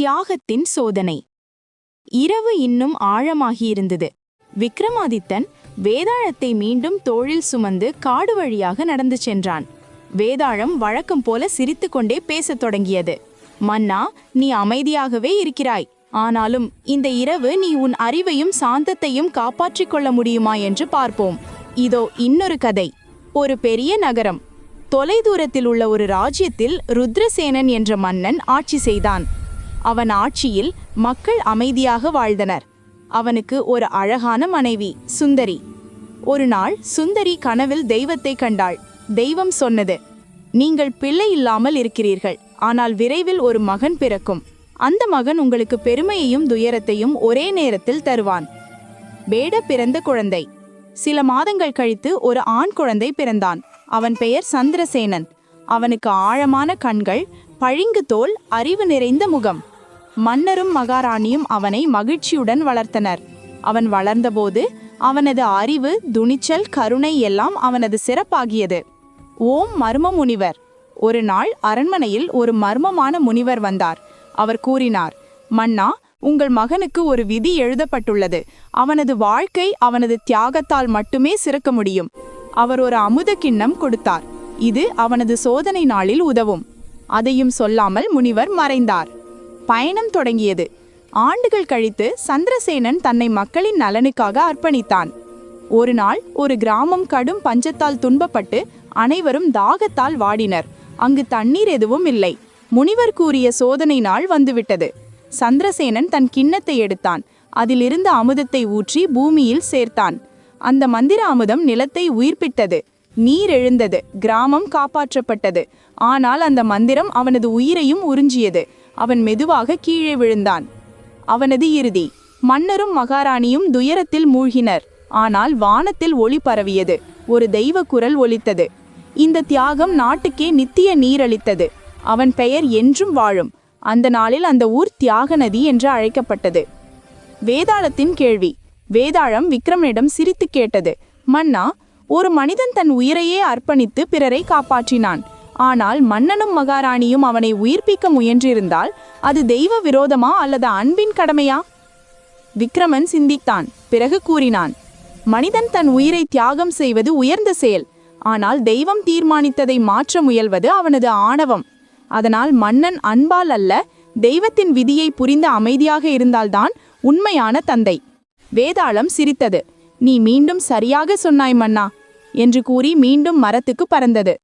தியாகத்தின் சோதனை. இரவு இன்னும் ஆழமாகியிருந்தது. விக்ரமாதித்தன் வேதாளத்தை மீண்டும் தோளில் சுமந்து காடு வழியாக நடந்து சென்றான். வேதாளம் வழக்கம் போல சிரித்துக்கொண்டே பேசத் தொடங்கியது. மன்னா நீ அமைதியாகவே இருக்கிறாய். ஆனாலும் இந்த இரவு நீ உன் அறிவையும் சாந்தத்தையும் காப்பாற்றிக் கொள்ள முடியுமா என்று பார்ப்போம். இதோ இன்னொரு கதை. ஒரு பெரிய நகரம். தொலைதூரத்தில் உள்ள ஒரு ராஜ்யத்தில் ருத்ரசேனன் என்ற மன்னன் ஆட்சி செய்தான். அவன் ஆட்சியில் மக்கள் அமைதியாக வாழ்ந்தனர். அவனுக்கு ஒரு அழகான மனைவி சுந்தரி. ஒரு நாள் சுந்தரி கனவில் தெய்வத்தை கண்டாள். தெய்வம் சொன்னது நீங்கள் பிள்ளை இல்லாமல் இருக்கிறீர்கள் ஆனால் விரைவில் ஒரு மகன் பிறக்கும். அந்த மகன் உங்களுக்கு பெருமையையும் துயரத்தையும் ஒரே நேரத்தில் தருவான். வேட பிறந்த குழந்தை. சில மாதங்கள் கழித்து ஒரு ஆண் குழந்தை பிறந்தான். அவன் பெயர் சந்திரசேனன். அவனுக்கு ஆழமான கண்கள் பழிங்கு தோல் அறிவு நிறைந்த முகம். மன்னரும் மகாராணியும் அவனை மகிழ்ச்சியுடன் வளர்த்தனர். அவன் வளர்ந்தபோது அவனது அறிவு துணிச்சல் கருணை எல்லாம் அவனது சிறப்பாகியது. ஓம் மர்ம முனிவர். ஒரு நாள் அரண்மனையில் ஒரு மர்மமான முனிவர் வந்தார். அவர் கூறினார் மன்னா உங்கள் மகனுக்கு ஒரு விதி எழுதப்பட்டுள்ளது. அவனது வாழ்க்கை அவனது தியாகத்தால் மட்டுமே சிறக்க முடியும். அவர் ஒரு அமுத கிண்ணம் கொடுத்தார். இது அவனது சோதனை நாளில் உதவும். அதையும் சொல்லாமல் முனிவர் மறைந்தார். பயணம் தொடங்கியது. ஆண்டுகள் கழித்து சந்திரசேனன் தன்னை மக்களின் நலனுக்காக அர்ப்பணித்தான். ஒரு நாள் ஒரு கிராமம் கடும் பஞ்சத்தால் துன்பப்பட்டு அனைவரும் தாகத்தால் வாடினர். அங்கு தண்ணீர் எதுவும் இல்லை. முனிவர் கூறிய சோதனை நாள் வந்துவிட்டது. சந்திரசேனன் தன் கிண்ணத்தை எடுத்தான். அதிலிருந்த அமுதத்தை ஊற்றி பூமியில் சேர்த்தான். அந்த மந்திர அமுதம் நிலத்தை உயிர்ப்பித்தது நீர் எழுந்தது கிராமம் காப்பாற்றப்பட்டது. ஆனால் அந்த மந்திரம் அவனது உயிரையும் உறிஞ்சியது. அவன் மெதுவாக கீழே விழுந்தான். அவனது இறுதி. மன்னரும் மகாராணியும் துயரத்தில் மூழ்கினர். ஆனால் வானத்தில் ஒளி பரவியது. ஒரு தெய்வ குரல் ஒலித்தது. இந்த தியாகம் நாட்டுக்கே நித்திய நீரளித்தது. அவன் பெயர் என்றும் வாழும். அந்த நாளில் அந்த ஊர் தியாக நதி என்று அழைக்கப்பட்டது. வேதாளத்தின் கேள்வி. வேதாளம் விக்ரமனிடம் சிரித்து கேட்டது. மன்னா ஒரு மனிதன் தன் உயிரையே அர்ப்பணித்து பிறரை காப்பாற்றினான். ஆனால் மன்னனும் மகாராணியும் அவனை உயிர்ப்பிக்க முயன்றிருந்தால் அது தெய்வ விரோதமா அல்லது அன்பின் கடமையா? விக்ரமன் சிந்தித்தான். பிறகு கூறினான் மனிதன் தன் உயிரை தியாகம் செய்வது உயர்ந்த செயல். ஆனால் தெய்வம் தீர்மானித்ததை மாற்ற முயல்வது அவனது ஆணவம். அதனால் மன்னன் அன்பால் அல்ல தெய்வத்தின் விதியை புரிந்த அமைதியாக இருந்தால்தான் உண்மையான தந்தை. வேதாளம் சிரித்தது. நீ மீண்டும் சரியாக சொன்னாய் மன்னா. என்று கூறி மீண்டும் மரத்துக்கு பறந்தது.